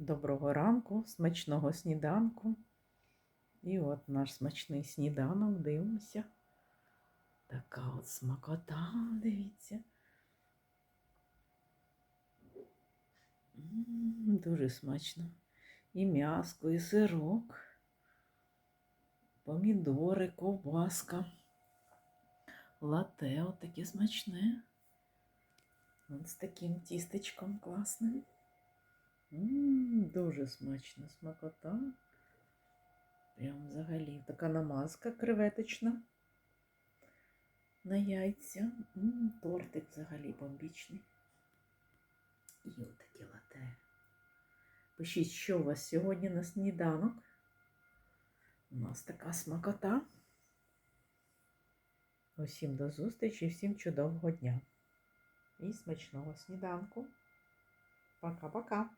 Доброго ранку, смачного сніданку. І от наш смачний сніданок, дивимося. Така от смакота, дивіться. Дуже смачно. І м'яско, і сирок, помідори, ковбаска, лате от таке смачне. От з таким тістечком класним. М, Дуже смачно смакота. Прям взагалі така намазка креветочна на яйця. М, Тортик взагалі бомбічний. І отаке лате. Пишіть, що у вас сьогодні на сніданок. У нас така смакота. Усім до зустрічі, всім чудового дня. І смачного сніданку. Пока-пока.